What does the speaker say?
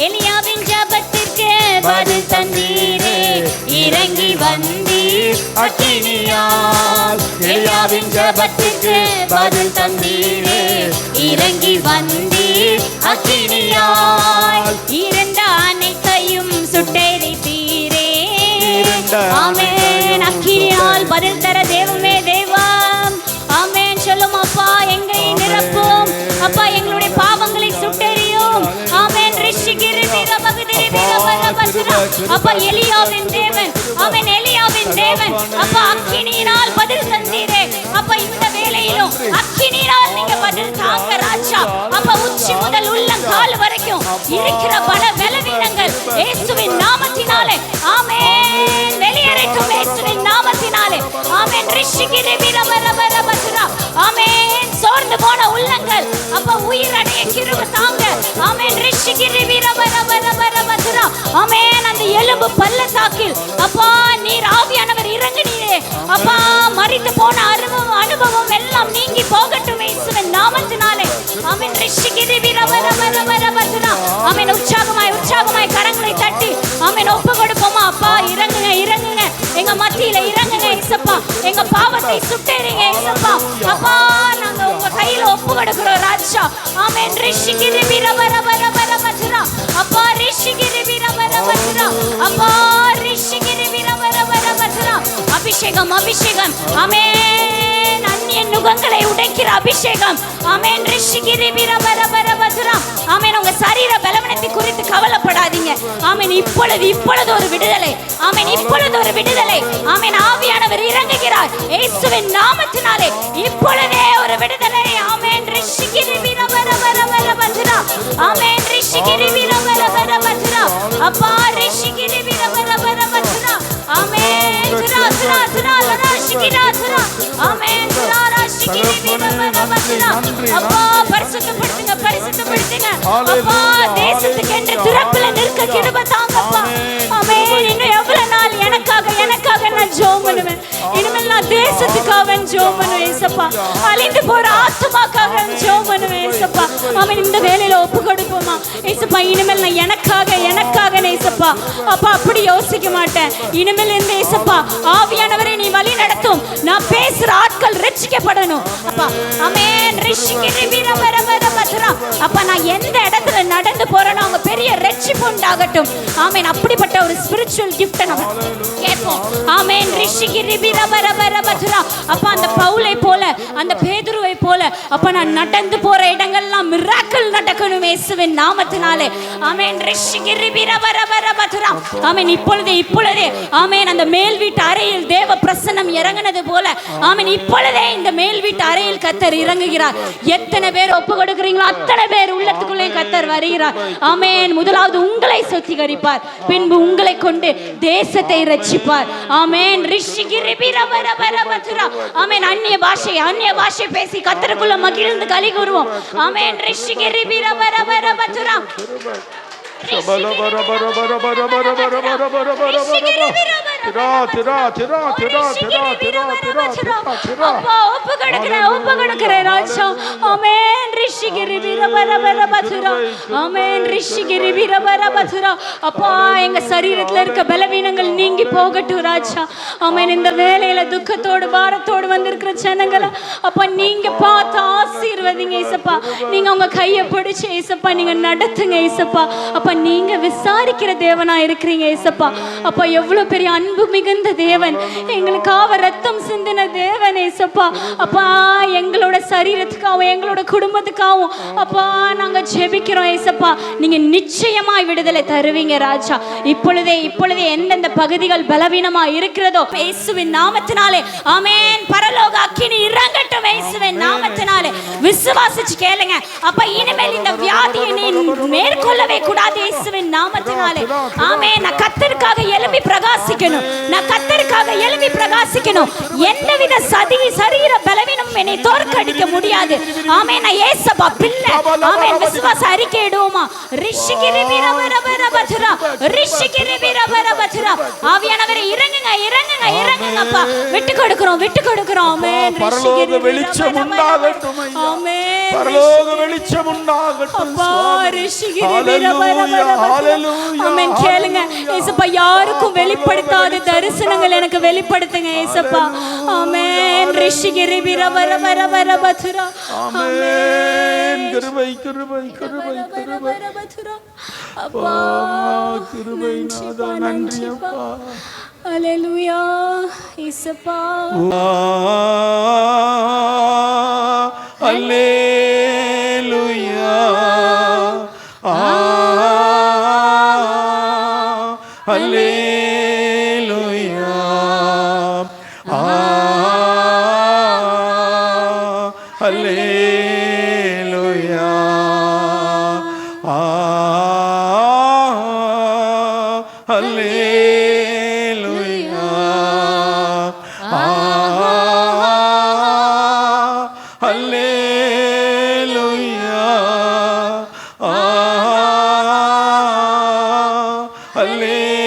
எலியாவின் ஜபத்திற்கு பதில் தந்தீரே. இறங்கி வந்தீர் அக்கினியால். எலியாவின் ஜபத்துக்கு பதில் தந்தீரே. இறங்கி வந்தீர் அக்கினியால். இருந்த அனைத்தையும் சுட்டெரித்தீரே. ஆமென். அக்கினியால் பதில் தர அப்பா எலியாவின் தேவன் ஆமென் எலியாவின் தேவன் அப்பா அக்கினியினால் பதில் தந்தீரே அப்பா இந்த வேளையிலும் அக்கினியினால் நீங்க பதில் தாங்க ராஜா அப்பா உச்சி முதல் உள்ளங்கால் வரைக்கும் இருக்கிற பல பலவீனங்கள் இயேசுவின் நாமத்தினாலே ஆமென் வெளியேறட்டும் இயேசுவின் நாமத்தினாலே ஆமென் ரிஷிகிரி வீரபரபரபசுரா ஆமென் சோர்ந்து போன உள்ளங்கள். அப்ப உயிர் அடைய கிருப தாங்க. ஆமென். ரிஷிகிரி வீரபரபரபசுரா ஆமென். அந்த எலும்பு பள்ளத்தாக்கில் அப்பா நீர் ஆவியானவர் இறங்கினீரே. அப்பா மறித்து போன அனுபவம் அனுபவம் எல்லாம் நீங்கி போகட்டும் இயேசுவின் நாமத்தினாலே. ஆமென். ரிஷிகிரி வீரபரபரபசுரா ஆமென். உற்சாகமாய் உற்சாகமாய் கரங்களை தட்டி ஆமென் ஒப்பு கொடுப்போமா? அப்பா இறங்குங்க இறங்குங்க. எங்க மத்தியில இறங்குங்க இசப்பா எங்க பாவத்தை சுட்டேறீங்க இசப்பா அப்பா கையில கொடுக்கிறோம் ராஜா. ஆமென். ரிஷிகிரி வீரபரபரபசுரா அப்பா ரிஷிகிரி வீரபரபசுரா அப்பா ரிஷிகிரி வீரபரபரபசுரா அபிஷேகம் அபிஷேகம். ஆமென். அந்நியன் நுகங்களை உடைக்கிற அபிஷேகம். ஆமென். ரிஷிகிரி வீரபரபரபசுரா ஆமென். உங்க சரீர பலவனத்தை குறித்து கவலைப்படாதீங்க. ஆமென். இப்பொழுது இப்பொழுது ஒரு விடுதலை. ஆமென். இப்பொழுது ஒரு விடுதலை. ஆமென். ஆவியானவர் இறங்குகிறார். இயேசுவின் நாமத்தினாலே இப்பொழுதே ஒரு விடுதலை. ஆமென் ஆமென் ரிஷிகிரி வீரபரபரபசுரா அப்பா ரிஷிகிரி வீரபரபரபசுரா ஆமென் சுரா சுரா சுரா லரா ஷிகிரா சுரா ஆமென் சுரா ரா ஷிகிரி வீரபரபசுரா அப்பா பரிசுத்தப்படுத்துங்க பரிசுத்தப்படுத்துங்க. அப்பா தேசத்துக்கு என்று திறப்புல நிற்க கிருப தாங்கப்பா. ஆமென் இன்னும் எவ்வளவு நாள் எனக்காக எனக்காக நான் ஜெபம் பண்ணுவேன். இனிமேல் நான் தேசத்துக்காக ஜெபம் பண்ணுவேன் ஏசப்பா. அழிந்து போற ஆத்மாக்காக ஜெபம் பண்ணுவேன் ஏசப்பா. அவன் இந்த வேலையில ஒப்பு கொடுப்போமா? ஏசப்பா இனிமேல் நான் எனக்காக எனக்காக ஏசப்பா. அப்பா அப்படி யோசிக்க மாட்டேன். இனிமேல் இந்த ஏசப்பா ஆவியானவரை நீ வழி நடத்தும். நான் பேசுற ஆட்கள் ரட்சிக்கப்படணும். அப்பா அமேன் ரிஷிக்கு அப்பா நான் எந்த இடத்துல நடந்து போறேனோ அவங்க பெரிய ரட்சிப்பு உண்டாகட்டும் ஆமென். அப்படிப்பட்ட ஒரு ஸ்பிரிச்சுவல் கிஃப்ட் நம்ம கேட்போம். ஆமென். ரிஷிகிரி வீரபரபரபசுரா அப்பா அந்த பவுலை போல அந்த பேதுருவை போல அப்பா நான் நடந்து போற இடங்கள்லாம் மிராக்கள் நடக்கணும் இயேசுவின் நாமத்தினாலே. ஆமென். ரிஷிகிரி வீரபரபரபசுரா ஆமேன். இப்பொழுதே இப்பொழுதே ஆமேன். அந்த மேல் வீட்டு அறையில் தேவ பிரசன்னம் இறங்குனது போல ஆமீன். இப்பொழுதே இந்த மேல் வீட்டு அறையில் கத்தர் இறங்குகிறார். எத்தனை பேர் ஒப்பு கொடுக்குறீங்களோ அத்தனை பேர் உள்ளத்துக்குள்ளே கத்தர் வருகிறார். ஆமேன். முதலாவது உங்களை சுத்திகரிப்பார். பின்பு உங்களை கொண்டு தேசத்தை ரட்சிப்பார் ஆமென். ரிஷிகிரி ஆமென். அந்நிய பாஷை அந்நிய பாஷை பேசி கத்தருக்குள்ள மகிழ்ந்து கலி கூறுவோம். ஆமென். ரிஷிகிரி வீரபரபரபசுரா அப்பா ஒப்பு கொடுக்கிறேன் ஒப்பு கொடுக்கிறேன் ராஜா ஆமென் ரிஷிகிரி வீரபரபரபசுரா ஆமென் ரிஷிகிரி வீரபரபசுரா அப்பா எங்க சரீரத்துல இருக்க பலவீனங்கள் நீங்கி போகட்டும் ராஜா. ஆமென் இந்த வேலையில துக்கத்தோடு பாரத்தோடு வந்திருக்கிற ஜனங்களை அப்பா நீங்க பார்த்து ஆசீர்வதிங்க ஏசப்பா நீங்க உங்க கையை பிடிச்சு ஏசப்பா நீங்க நடத்துங்க ஏசப்பா அப்பா நீங்க விசாரிக்கிற தேவனா இருக்கிறீங்க ஏசப்பா அப்பா எவ்வளவு பெரிய அன்பு மிகுந்த தேவன். எங்களுக்காக ரத்தம் சிந்தின தேவன் ஏசப்பா. அப்பா எங்களோட சரீரத்துக்காகவும் எங்களோட குடும்பத்துக்காகவும் அப்பா நாங்க ஜெபிக்கிறோம் ஏசப்பா. நீங்க நிச்சயமாய் விடுதலை தருவீங்க ராஜா. இப்பொழுதே இப்பொழுதே எந்தெந்த பகுதிகள் பலவீனமா இருக்கிறதோ இயேசுவின் நாமத்தினாலே. ஆமேன். பரலோக அக்கினி இறங்கட்டும் இயேசுவின் நாமத்தினாலே. விசுவாசிச்சு கேளுங்க. அப்ப இனிமேல் இந்த வியாதியை நீ மேற்கொள்ளவே கூடாது இயேசுவின் நாமத்தினாலே. ஆமே நான் கத்தருக்காக எழும்பி பிரகாசிக்கணும். நான் கத்தருக்காக எழும்பி பிரகாசிக்கணும். எந்தவித சதி சரீர பலவீனம் என்னை தோற்கடிக்க முடியாது. ஆமே நான் ஏசப்பா பிள்ளை. ஆமே விசுவாச அறிக்கை அறிக்கையிடுவோமா? ரிஷிகிரி வீரபரபரபதுரா ரிஷிகிரி வீரபரபதுரா ஆவியானவரை இறங்குங்க இறங்குங்க இறங்குங்கப்பா விட்டு கொடுக்கிறோம் விட்டு கொடுக்கிறோம் ஆமே பரலோக வெளிச்சம் உண்டாகட்டும் ஆமே பரலோக வெளிச்சம் உண்டாகட்டும் அப்பா சுவாமி. ரிஷிகிரி வீர வர ஏசப்பா யாருக்கும் வெளிப்படுத்தாத தரிசனங்கள் எனக்கு வெளிப்படுத்துங்க ஏசப்பா. ஆமென். ரிஷிகிரி வீர வர வர வர பதுரா ஆமென். கிருபை கிருபை கிருபை கிருபை. அப்பா கிருபை நாதா நன்றி அப்பா. அல்லேலூயா ஏசப்பா. அல்லேலூயா அல்லேலூயா ஆ அல்லேலூயா ஆ அல்லேலூயா ஆ அல்லேலூயா